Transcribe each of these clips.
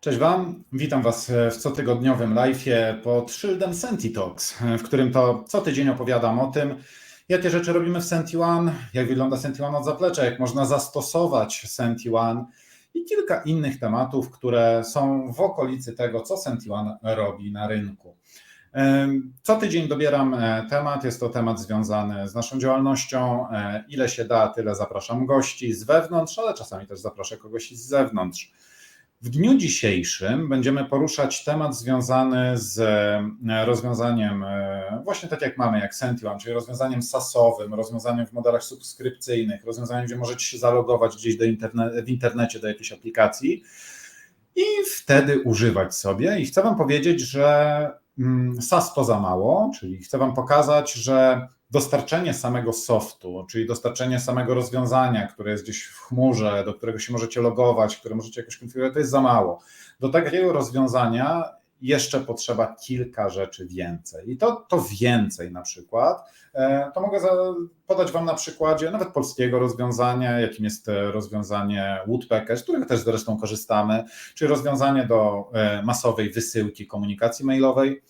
Cześć Wam, witam Was w cotygodniowym live'ie pod szyldem Senti Talks, w którym to co tydzień opowiadam o tym, jakie rzeczy robimy w Senti One, jak wygląda Senti One od zaplecza, jak można zastosować Senti One i kilka innych tematów, które są w okolicy tego, co Senti One robi na rynku. Co tydzień dobieram e, temat. Jest to temat związany z naszą działalnością. E, ile się da, tyle zapraszam gości z wewnątrz, ale czasami też zaproszę kogoś z zewnątrz. W dniu dzisiejszym będziemy poruszać temat związany z e, rozwiązaniem, właśnie tak jak mamy, jak Sentiwan, czyli rozwiązaniem SaaS-owym, rozwiązaniem w modelach subskrypcyjnych, rozwiązaniem, gdzie możecie się zalogować gdzieś do interne w internecie do jakiejś aplikacji i wtedy używać sobie. I chcę Wam powiedzieć, że Mm, SAS to za mało, czyli chcę Wam pokazać, że dostarczenie samego softu, czyli dostarczenie samego rozwiązania, które jest gdzieś w chmurze, do którego się możecie logować, które możecie jakoś konfigurować, to jest za mało. Do takiego rozwiązania jeszcze potrzeba kilka rzeczy więcej. I to, to więcej na przykład, e, to mogę podać Wam na przykładzie nawet polskiego rozwiązania, jakim jest e, rozwiązanie Woodpecker, z którego też zresztą korzystamy, czyli rozwiązanie do e, masowej wysyłki komunikacji mailowej.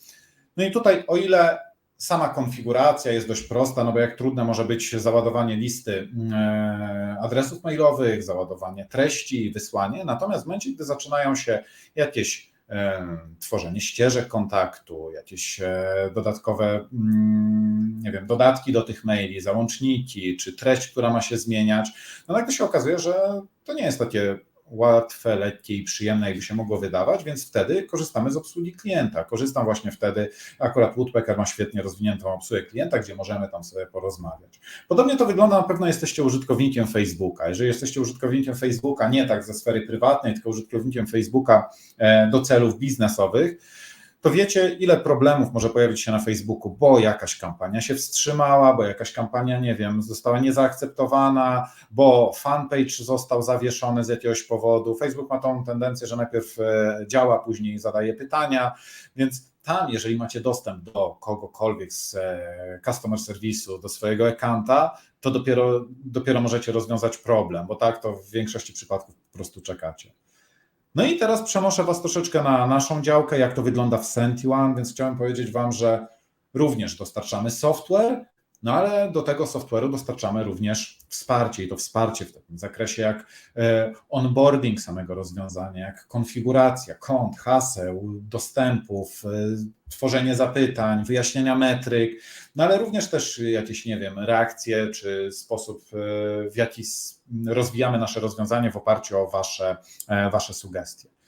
No i tutaj, o ile sama konfiguracja jest dość prosta, no bo jak trudne może być załadowanie listy adresów mailowych, załadowanie treści, wysłanie, natomiast w momencie, gdy zaczynają się jakieś tworzenie ścieżek kontaktu, jakieś e, dodatkowe, mm, nie wiem, dodatki do tych maili, załączniki, czy treść, która ma się zmieniać, no nagle się okazuje, że to nie jest takie łatwe, lekkie i przyjemne, jakby się mogło wydawać, więc wtedy korzystamy z obsługi klienta. Korzystam właśnie wtedy, akurat Woodpecker ma świetnie rozwiniętą obsługę klienta, gdzie możemy tam sobie porozmawiać. Podobnie to wygląda, na pewno jesteście użytkownikiem Facebooka. Jeżeli jesteście użytkownikiem Facebooka nie tak ze sfery prywatnej, tylko użytkownikiem Facebooka e, do celów biznesowych, to wiecie, ile problemów może pojawić się na Facebooku, bo jakaś kampania się wstrzymała, bo jakaś kampania, nie wiem, została niezaakceptowana, bo fanpage został zawieszony z jakiegoś powodu. Facebook ma tą tendencję, że najpierw e, działa, później zadaje pytania, więc tam, jeżeli macie dostęp do kogokolwiek z e, customer serwisu, do swojego ekanta, to dopiero, dopiero możecie rozwiązać problem, bo tak to w większości przypadków po prostu czekacie. No i teraz przenoszę Was troszeczkę na naszą działkę, jak to wygląda w SentiOne, więc chciałem powiedzieć Wam, że również dostarczamy software, no ale do tego software'u dostarczamy również wsparcie i to wsparcie w takim zakresie jak e, onboarding samego rozwiązania, jak konfiguracja kont, haseł, dostępów, e, tworzenie zapytań, wyjaśnienia metryk, no ale również też jakieś, nie wiem, reakcje czy sposób, e, w jaki rozwijamy nasze rozwiązanie w oparciu o Wasze, wasze sugestie.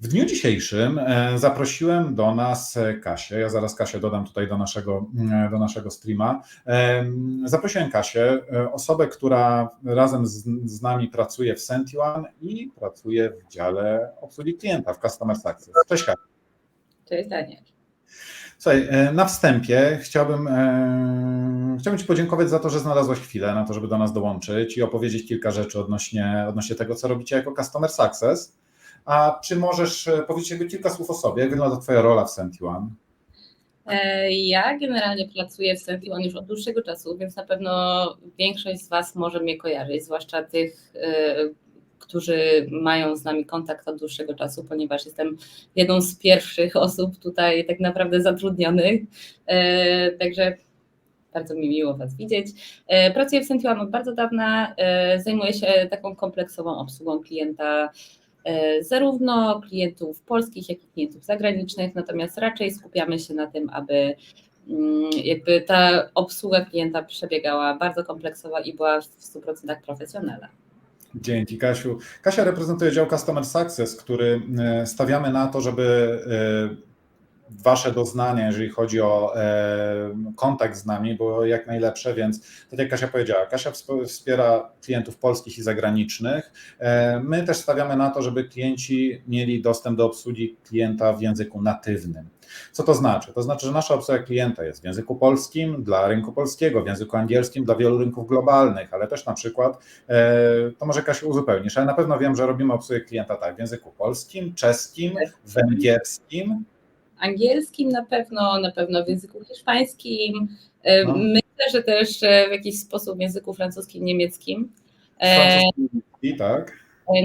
W dniu dzisiejszym e, zaprosiłem do nas Kasię. Ja zaraz Kasię dodam tutaj do naszego, e, do naszego streama. E, zaprosiłem Kasię, osobę, która razem z, z nami pracuje w Sentione i pracuje w dziale obsługi klienta w Customer Success. Cześć Kasia. Cześć Daniel. Słuchaj, na wstępie chciałbym, chciałbym Ci podziękować za to, że znalazłaś chwilę na to, żeby do nas dołączyć i opowiedzieć kilka rzeczy odnośnie, odnośnie tego, co robicie jako Customer Success. A czy możesz e, powiedzieć jakby kilka słów o sobie? Jak wygląda Twoja rola w Sentiwan? E, ja generalnie pracuję w Sentiwan już od dłuższego czasu, więc na pewno większość z Was może mnie kojarzyć, zwłaszcza tych, e, którzy mają z nami kontakt od dłuższego czasu, ponieważ jestem jedną z pierwszych osób tutaj tak naprawdę zatrudnionych. Także bardzo mi miło Was widzieć. Pracuję w Sentiwan od bardzo dawna, zajmuję się taką kompleksową obsługą klienta E, zarówno klientów polskich, jak i klientów zagranicznych, natomiast raczej skupiamy się na tym, aby mm, jakby ta obsługa klienta przebiegała bardzo kompleksowa i była w 100% profesjonalna. Dzięki Kasiu. Kasia reprezentuje dział Customer Success, który e, stawiamy na to, żeby e, Wasze doznania, jeżeli chodzi o e, kontakt z nami, było jak najlepsze, więc tak jak Kasia powiedziała, Kasia wspiera klientów polskich i zagranicznych. E, my też stawiamy na to, żeby klienci mieli dostęp do obsługi klienta w języku natywnym. Co to znaczy? To znaczy, że nasza obsługa klienta jest w języku polskim dla rynku polskiego, w języku angielskim dla wielu rynków globalnych, ale też na przykład, e, to może Kasia uzupełnisz, ale na pewno wiem, że robimy obsługę klienta tak w języku polskim, czeskim, węgierskim, angielskim na pewno, na pewno w języku hiszpańskim. E, no. Myślę, że też e, w jakiś sposób w języku francuskim, niemieckim. E, Francuski, tak.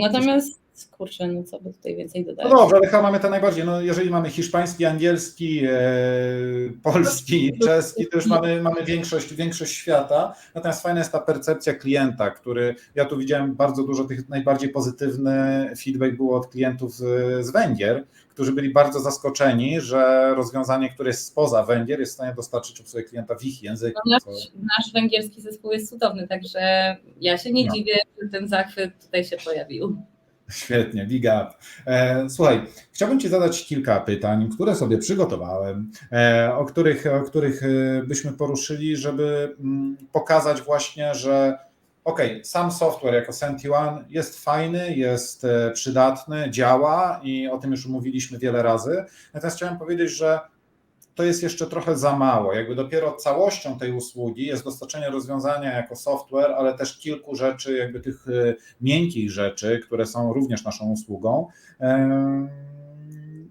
Natomiast Kurczę, no co by tutaj więcej No dodać? dobrze, ale chyba mamy te najbardziej. No, jeżeli mamy hiszpański, angielski, e, polski, czeski, to już mamy, mamy większość, większość świata. Natomiast fajna jest ta percepcja klienta, który ja tu widziałem bardzo dużo tych najbardziej pozytywny feedback było od klientów z, z Węgier, którzy byli bardzo zaskoczeni, że rozwiązanie, które jest spoza Węgier, jest w stanie dostarczyć obsługę klienta w ich języku. No, nasz, nasz węgierski zespół jest cudowny, także ja się nie No. dziwię, że ten zachwyt tutaj się pojawił. Świetnie, big up. E, Słuchaj, chciałbym Ci zadać kilka pytań, które sobie przygotowałem, e, o których, o których e, byśmy poruszyli, żeby mm, pokazać właśnie, że ok, sam software jako SentiOne jest fajny, jest przydatny, działa i o tym już mówiliśmy wiele razy. Natomiast chciałem powiedzieć, że to jest jeszcze trochę za mało. Jakby dopiero całością tej usługi jest dostarczenie rozwiązania jako software, ale też kilku rzeczy, jakby tych e, miękkich rzeczy, które są również naszą usługą.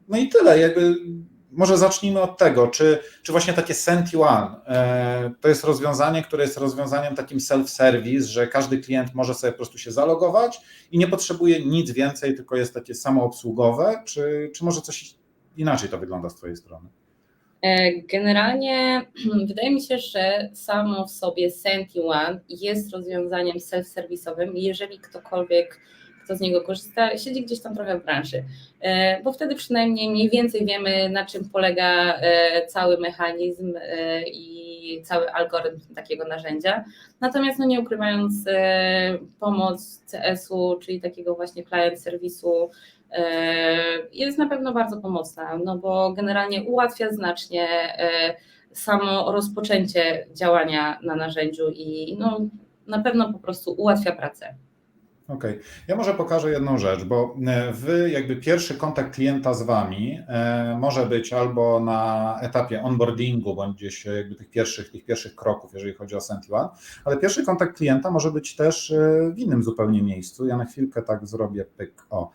No i tyle. Jakby może zacznijmy od tego, czy, czy właśnie takie SentiOne e, to jest rozwiązanie, które jest rozwiązaniem takim self-service, że każdy klient może sobie po prostu się zalogować i nie potrzebuje nic więcej, tylko jest takie samoobsługowe, czy, czy może coś inaczej to wygląda z Twojej strony? E, Generalnie wydaje mi się, że samo w sobie SentiOne jest rozwiązaniem self-serwisowym, jeżeli ktokolwiek, kto z niego korzysta, siedzi gdzieś tam trochę w branży, E, bo wtedy przynajmniej mniej więcej wiemy, na czym polega e, cały mechanizm i cały algorytm takiego narzędzia. Natomiast no nie ukrywając, pomoc CS-u, czyli takiego właśnie client serwisu, jest na pewno bardzo pomocna, no bo generalnie ułatwia znacznie e, samo rozpoczęcie działania na narzędziu i no, na pewno po prostu ułatwia pracę. Okej, ja może pokażę jedną rzecz, bo e, wy jakby pierwszy kontakt klienta z wami e, może być albo na etapie onboardingu, bądź gdzieś e, jakby tych pierwszych, tych pierwszych kroków, jeżeli chodzi o SentiOne, ale pierwszy kontakt klienta może być też w innym zupełnie miejscu. Ja na chwilkę tak zrobię pyk, o,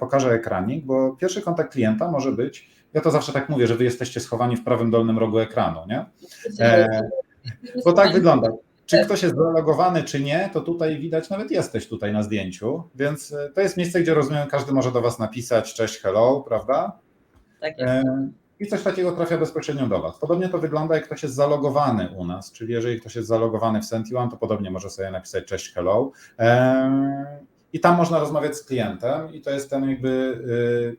pokażę ekranik, bo pierwszy kontakt klienta może być, ja to zawsze tak mówię, że wy jesteście schowani w prawym dolnym rogu ekranu, nie? Bo tak wygląda. Czy ktoś jest zalogowany, czy nie, to tutaj widać, nawet jesteś tutaj na zdjęciu, więc e, to jest miejsce, gdzie rozumiem, każdy może do Was napisać cześć, hello, prawda? Tak jest. E, I coś takiego trafia bezpośrednio do Was. Podobnie to wygląda, jak ktoś jest zalogowany u nas, czyli jeżeli ktoś jest zalogowany w SentiOne, to podobnie może sobie napisać cześć, hello. E, I tam można rozmawiać z klientem i to jest ten jakby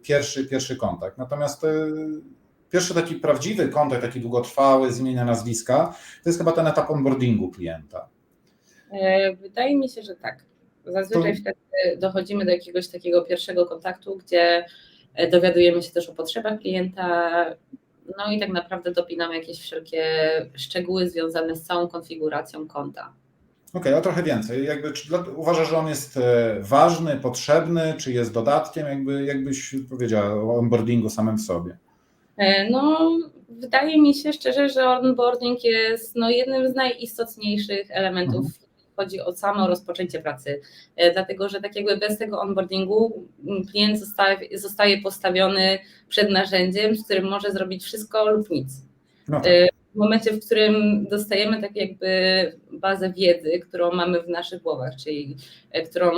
pierwszy, pierwszy kontakt. Natomiast pierwszy taki prawdziwy kontakt, taki długotrwały, z imienia, nazwiska, to jest chyba ten etap onboardingu klienta. E, Wydaje mi się, że tak. Zazwyczaj To- wtedy dochodzimy do jakiegoś takiego pierwszego kontaktu, gdzie e, dowiadujemy się też o potrzebach klienta, no i tak naprawdę dopinamy jakieś wszelkie szczegóły związane z całą konfiguracją konta. Okej, a trochę więcej. Jakby, czy dla, uważasz, że on jest e, ważny, potrzebny, czy jest dodatkiem? Jakby, jakbyś powiedział o onboardingu samym w sobie. E, No, wydaje mi się szczerze, że onboarding jest no, jednym z najistotniejszych elementów, Mhm. jeśli chodzi o samo rozpoczęcie pracy. E, Dlatego, że tak jakby bez tego onboardingu m, klient zostaje, zostaje postawiony przed narzędziem, z którym może zrobić wszystko lub nic. No tak. E, W momencie, w którym dostajemy tak jakby bazę wiedzy, którą mamy w naszych głowach, czyli którą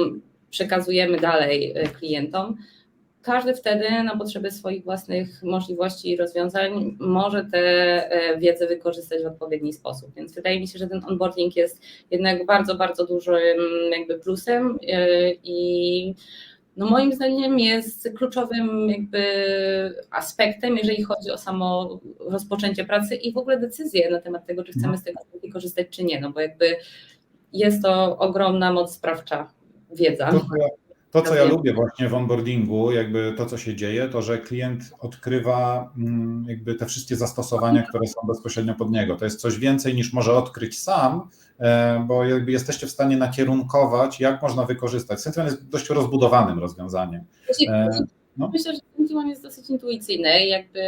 przekazujemy dalej klientom, każdy wtedy na potrzeby swoich własnych możliwości i rozwiązań może tę e, wiedzę wykorzystać w odpowiedni sposób. Więc wydaje mi się, że ten onboarding jest jednak bardzo, bardzo dużym jakby plusem e, i no moim zdaniem jest kluczowym jakby aspektem, jeżeli chodzi o samo rozpoczęcie pracy i w ogóle decyzję na temat tego, czy chcemy z tego korzystać, czy nie, no bo jakby jest to ogromna moc sprawcza, wiedza. To, co ja lubię właśnie w onboardingu, jakby to, co się dzieje, to, że klient odkrywa mm, jakby te wszystkie zastosowania, które są bezpośrednio pod niego. To jest coś więcej niż może odkryć sam, e, bo jakby jesteście w stanie nakierunkować, jak można wykorzystać. Sentinel jest dość rozbudowanym rozwiązaniem. No. Myślę, że Sentinel jest dosyć intuicyjny, jakby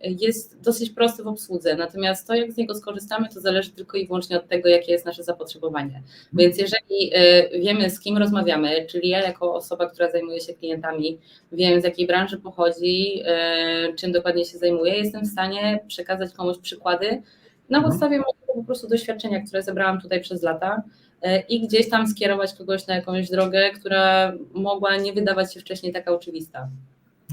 jest dosyć prosty w obsłudze, natomiast to, jak z niego skorzystamy, to zależy tylko i wyłącznie od tego, jakie jest nasze zapotrzebowanie. Więc jeżeli y, wiemy, z kim rozmawiamy, czyli ja jako osoba, która zajmuje się klientami, wiem, z jakiej branży pochodzi, y, czym dokładnie się zajmuje, jestem w stanie przekazać komuś przykłady na Mhm. podstawie mojego po prostu doświadczenia, które zebrałam tutaj przez lata i gdzieś tam skierować kogoś na jakąś drogę, która mogła nie wydawać się wcześniej taka oczywista.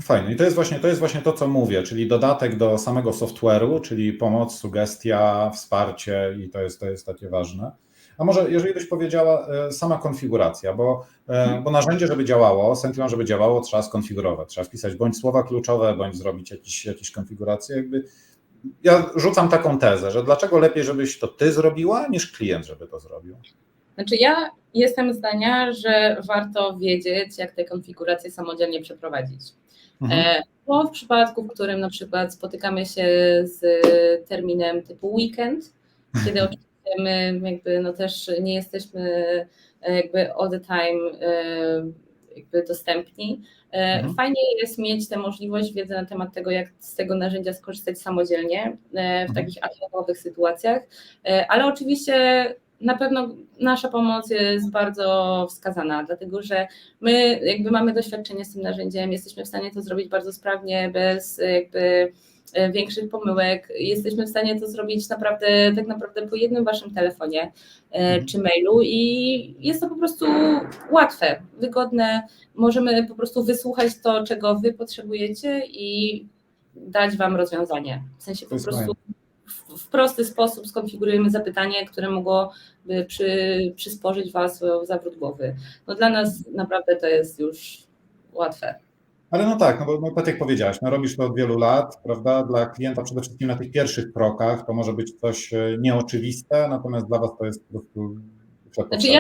Fajnie. I to jest właśnie to, jest właśnie to co mówię, czyli dodatek do samego software'u, czyli pomoc, sugestia, wsparcie i to jest, to jest takie ważne. A może jeżeli byś powiedziała e, sama konfiguracja, bo, e, bo narzędzie, żeby działało, Sentinel, żeby działało, trzeba skonfigurować, trzeba wpisać bądź słowa kluczowe, bądź zrobić jakieś, jakieś konfiguracje. Jakby ja rzucam taką tezę, że dlaczego lepiej, żebyś to ty zrobiła, niż klient, żeby to zrobił. Znaczy ja jestem zdania, że warto wiedzieć, jak te konfiguracje samodzielnie przeprowadzić. Mhm. E, Bo w przypadku, w którym na przykład spotykamy się z terminem typu weekend, kiedy oczywiście my jakby no też nie jesteśmy e, jakby all the time e, jakby dostępni. Mhm. Fajnie jest mieć tę możliwość wiedzy na temat tego, jak z tego narzędzia skorzystać samodzielnie w Mhm. takich hocowych sytuacjach, ale oczywiście na pewno nasza pomoc jest bardzo wskazana, dlatego że my jakby mamy doświadczenie z tym narzędziem, jesteśmy w stanie to zrobić bardzo sprawnie, bez jakby e, większych pomyłek. Jesteśmy w stanie to zrobić naprawdę, tak naprawdę po jednym waszym telefonie e, Mhm. czy mailu i jest to po prostu łatwe, wygodne. Możemy po prostu wysłuchać to, czego wy potrzebujecie i dać wam rozwiązanie. W sensie po prostu fajne. W- prosty sposób skonfigurujemy zapytanie, które mogłoby przy, przysporzyć Was w zawrót głowy. No dla nas naprawdę to jest już łatwe. Ale no tak, no bo no, tak jak powiedziałaś, no robisz to od wielu lat, prawda? Dla klienta przede wszystkim na tych pierwszych krokach to może być coś e, nieoczywiste, natomiast dla Was to jest po prostu Znaczy ja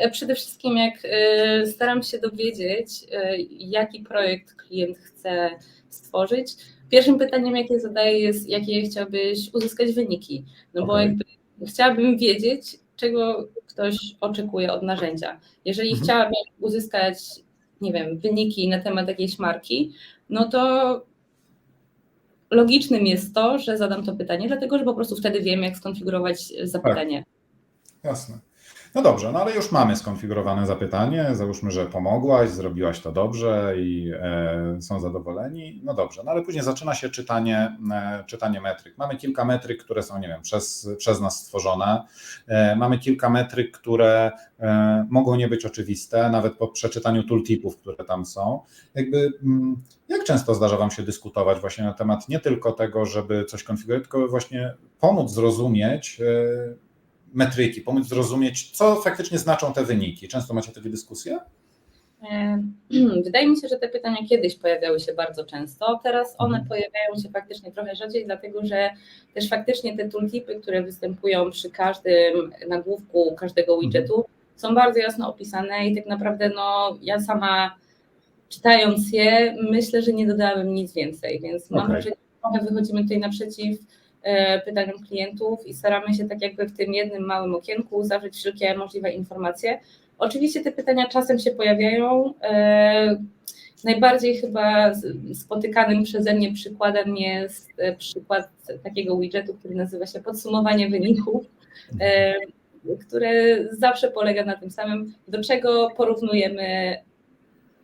e, przede wszystkim jak e, staram się dowiedzieć, jaki projekt klient chce stworzyć, pierwszym pytaniem, jakie zadaję jest, jakie chciałbyś uzyskać wyniki. No bo Okej. jakby chciałabym wiedzieć, czego ktoś oczekuje od narzędzia. Jeżeli Mhm. chciałabym uzyskać, nie wiem, wyniki na temat jakiejś marki, no to logicznym jest to, że zadam to pytanie, dlatego że po prostu wtedy wiem, jak skonfigurować zapytanie. Jasne. No dobrze, no ale już mamy skonfigurowane zapytanie. Załóżmy, że pomogłaś, zrobiłaś to dobrze i e, są zadowoleni. No dobrze, no ale później zaczyna się czytanie, e, czytanie metryk. Mamy kilka metryk, które są, nie wiem, przez, przez nas stworzone. E, mamy kilka metryk, które e, mogą nie być oczywiste, nawet po przeczytaniu tooltipów, które tam są. Jakby, mm, jak często zdarza Wam się dyskutować właśnie na temat nie tylko tego, żeby coś konfigurować, tylko właśnie pomóc zrozumieć e, metryki, pomóc zrozumieć, co faktycznie znaczą te wyniki. Często macie takie dyskusje? Wydaje mi się, że te pytania kiedyś pojawiały się bardzo często. Teraz one Mhm. pojawiają się faktycznie trochę rzadziej, dlatego że też faktycznie te tooltipy, które występują przy każdym nagłówku każdego widgetu, są bardzo jasno opisane i tak naprawdę no, ja sama czytając je, myślę, że nie dodałabym nic więcej, więc mam Okej. wrażenie, że trochę wychodzimy tutaj naprzeciw pytaniom klientów i staramy się tak jakby w tym jednym małym okienku zawrzeć wszelkie możliwe informacje. Oczywiście te pytania czasem się pojawiają. e, Najbardziej chyba spotykanym przeze mnie przykładem jest e, przykład takiego widgetu, który nazywa się podsumowanie wyników, e, które zawsze polega na tym samym, do czego porównujemy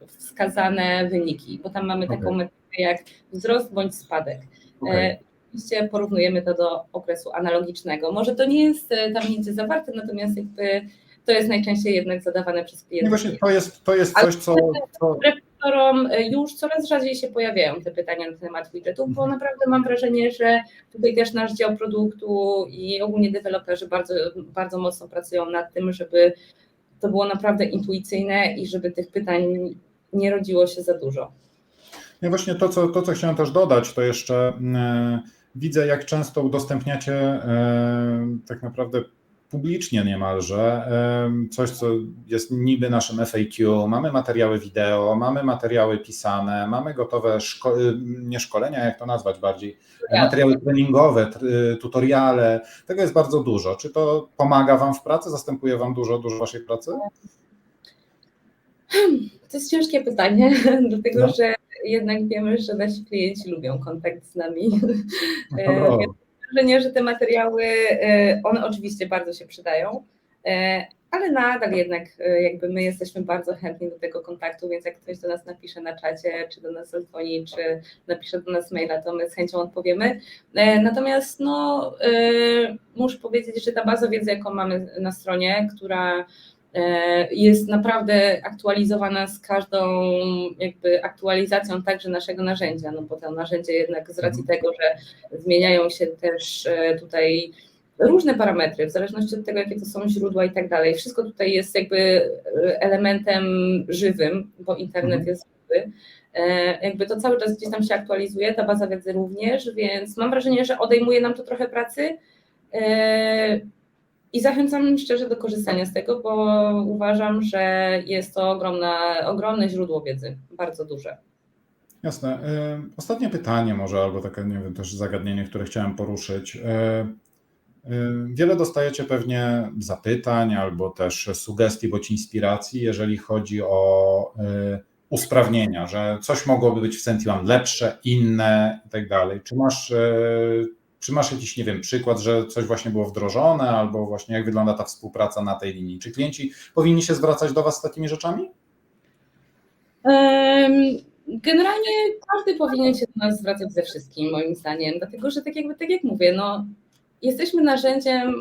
wskazane wyniki, bo tam mamy taką Okej. metrykę jak wzrost bądź spadek. Okej. Oczywiście porównujemy to do okresu analogicznego. Może to nie jest e, tam nigdzie zawarte, natomiast jakby to jest najczęściej jednak zadawane przez No klientów. właśnie to jest, to jest coś, co, co Rektorom e, już coraz rzadziej się pojawiają te pytania na temat widgetów, bo naprawdę mam wrażenie, że tutaj też nasz dział produktu i ogólnie deweloperzy bardzo, bardzo mocno pracują nad tym, żeby to było naprawdę intuicyjne i żeby tych pytań nie rodziło się za dużo. Ja właśnie to co, to, co chciałem też dodać, to jeszcze e, widzę, jak często udostępniacie e, tak naprawdę publicznie niemalże e, coś, co jest niby naszym FAQ. Mamy materiały wideo, mamy materiały pisane, mamy gotowe szko- e, nie szkolenia, jak to nazwać bardziej, materiały treningowe, tr- tutoriale. Tego jest bardzo dużo. Czy to pomaga Wam w pracy? Zastępuje Wam dużo, dużo Waszej pracy? To jest ciężkie pytanie, dlatego No. że jednak wiemy, że nasi klienci lubią kontakt z nami. E, Dobra. Mam wrażenie, że te materiały, e, one oczywiście bardzo się przydają, e, ale nadal jednak e, jakby my jesteśmy bardzo chętni do tego kontaktu, więc jak ktoś do nas napisze na czacie, czy do nas zadzwoni, czy napisze do nas maila, to my z chęcią odpowiemy. E, Natomiast no, e, muszę powiedzieć, że ta baza wiedzy, jaką mamy na stronie, która e, jest naprawdę aktualizowana z każdą jakby aktualizacją także naszego narzędzia, no bo to narzędzie jednak z racji tego, że zmieniają się też e, tutaj różne parametry, w zależności od tego, jakie to są źródła i tak dalej. Wszystko tutaj jest jakby e, elementem żywym, bo internet Mhm. jest żywy. E, Jakby to cały czas gdzieś tam się aktualizuje, ta baza wiedzy również, więc mam wrażenie, że odejmuje nam to trochę pracy. E, I zachęcam szczerze do korzystania z tego, bo uważam, że jest to ogromna, ogromne źródło wiedzy, bardzo duże. Jasne. Y, Ostatnie pytanie może, albo takie, nie wiem, też zagadnienie, które chciałem poruszyć. Y, y, Wiele dostajecie pewnie zapytań albo też sugestii bądź inspiracji, jeżeli chodzi o usprawnienia, że coś mogłoby być w Sentiwan lepsze, inne i tak dalej. Czy masz, czy masz jakiś, nie wiem, przykład, że coś właśnie było wdrożone, albo właśnie jak wygląda ta współpraca na tej linii? Czy klienci powinni się zwracać do Was z takimi rzeczami? Generalnie każdy powinien się do nas zwracać ze wszystkim, moim zdaniem, dlatego że tak jakby, tak jak mówię, no, jesteśmy narzędziem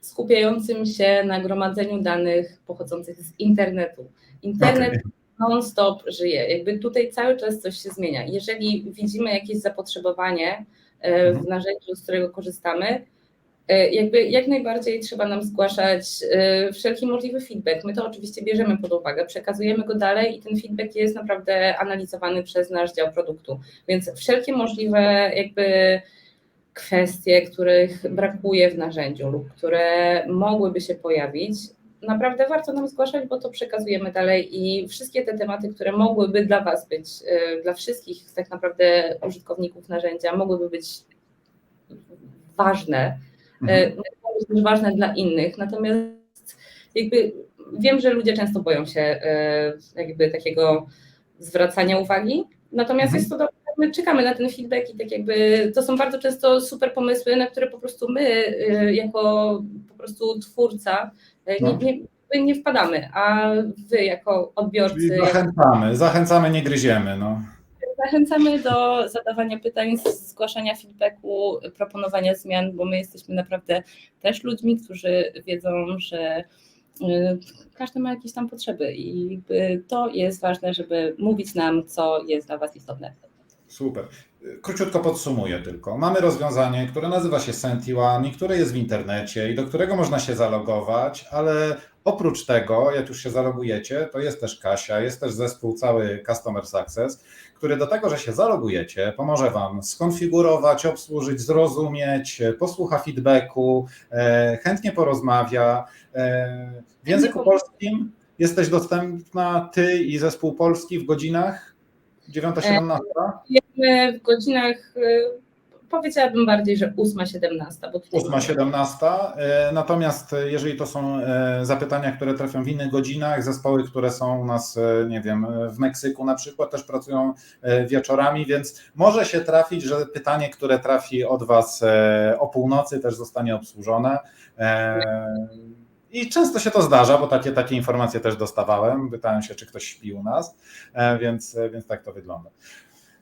skupiającym się na gromadzeniu danych pochodzących z internetu. Internet Okej. non-stop żyje, jakby tutaj cały czas coś się zmienia. Jeżeli widzimy jakieś zapotrzebowanie w Mhm. narzędziu, z którego korzystamy, E, Jakby jak najbardziej trzeba nam zgłaszać e, wszelki możliwy feedback. My to oczywiście bierzemy pod uwagę, przekazujemy go dalej i ten feedback jest naprawdę analizowany przez nasz dział produktu. Więc wszelkie możliwe jakby kwestie, których brakuje w narzędziu lub które mogłyby się pojawić, naprawdę warto nam zgłaszać, bo to przekazujemy dalej i wszystkie te tematy, które mogłyby dla Was być, e, dla wszystkich tak naprawdę użytkowników narzędzia, mogłyby być ważne, Mhm. e, mogą być ważne dla innych. Natomiast jakby wiem, że ludzie często boją się e, jakby takiego zwracania uwagi. Natomiast Mhm. jest to dobre, my czekamy na ten feedback i tak jakby to są bardzo często super pomysły, na które po prostu my jako po prostu twórca e, nie, No. nie, nie wpadamy, a wy jako odbiorcy zachęcamy, zachęcamy, nie gryziemy. No. Zachęcamy do zadawania pytań, zgłaszania feedbacku, proponowania zmian, bo my jesteśmy naprawdę też ludźmi, którzy wiedzą, że y, każdy ma jakieś tam potrzeby i to jest ważne, żeby mówić nam, co jest dla Was istotne. Super. Króciutko podsumuję tylko. Mamy rozwiązanie, które nazywa się Sentiwan i które jest w internecie i do którego można się zalogować, ale oprócz tego, jak już się zalogujecie, to jest też Kasia, jest też zespół cały Customer Success, który do tego, że się zalogujecie, pomoże Wam skonfigurować, obsłużyć, zrozumieć, posłucha feedbacku, e, chętnie porozmawia. E, W języku polskim jesteś dostępna Ty i zespół polski w godzinach 9-17? My w godzinach, y, powiedziałabym bardziej, że 8-17, bo tutaj 8-17. E, Natomiast e, jeżeli to są e, zapytania, które trafią w innych godzinach, zespoły, które są u nas, e, nie wiem, e, w Meksyku na przykład, też pracują e, wieczorami, więc może się trafić, że pytanie, które trafi od Was e, o północy, też zostanie obsłużone. E, I często się to zdarza, bo takie, takie informacje też dostawałem. Pytałem się, czy ktoś śpi u nas, e, więc, więc tak to wygląda.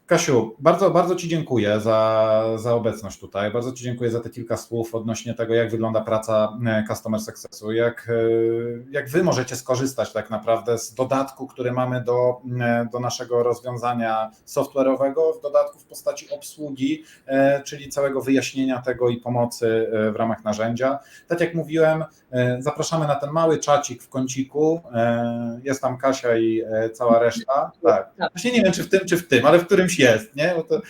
Kasiu, bardzo, bardzo Ci dziękuję za, za obecność tutaj. Bardzo Ci dziękuję za te kilka słów odnośnie tego, jak wygląda praca e, Customer Successu, jak, e, jak Wy możecie skorzystać tak naprawdę z dodatku, który mamy do, e, do naszego rozwiązania software'owego, w dodatku w postaci obsługi, czyli całego wyjaśnienia tego i pomocy w ramach narzędzia. Tak jak mówiłem, zapraszamy na ten mały czacik w kąciku. Jest tam Kasia i cała reszta. Tak. Właśnie nie wiem, czy w tym, czy w tym, ale w którymś jest, nie? To, e,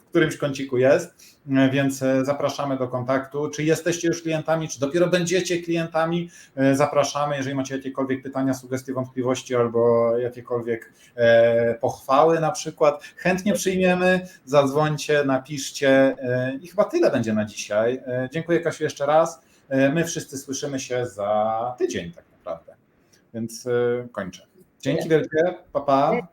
w którymś kąciku jest, e, więc e, zapraszamy do kontaktu. Czy jesteście już klientami, czy dopiero będziecie klientami? Zapraszamy, jeżeli macie jakiekolwiek pytania, sugestie, wątpliwości albo jakiekolwiek pochwały na przykład, chętnie przyjmiemy, zadzwońcie, napiszcie i chyba tyle będzie na dzisiaj. Dziękuję Kasiu jeszcze raz. My wszyscy słyszymy się za tydzień tak naprawdę, więc kończę. Dzięki wielkie, pa pa.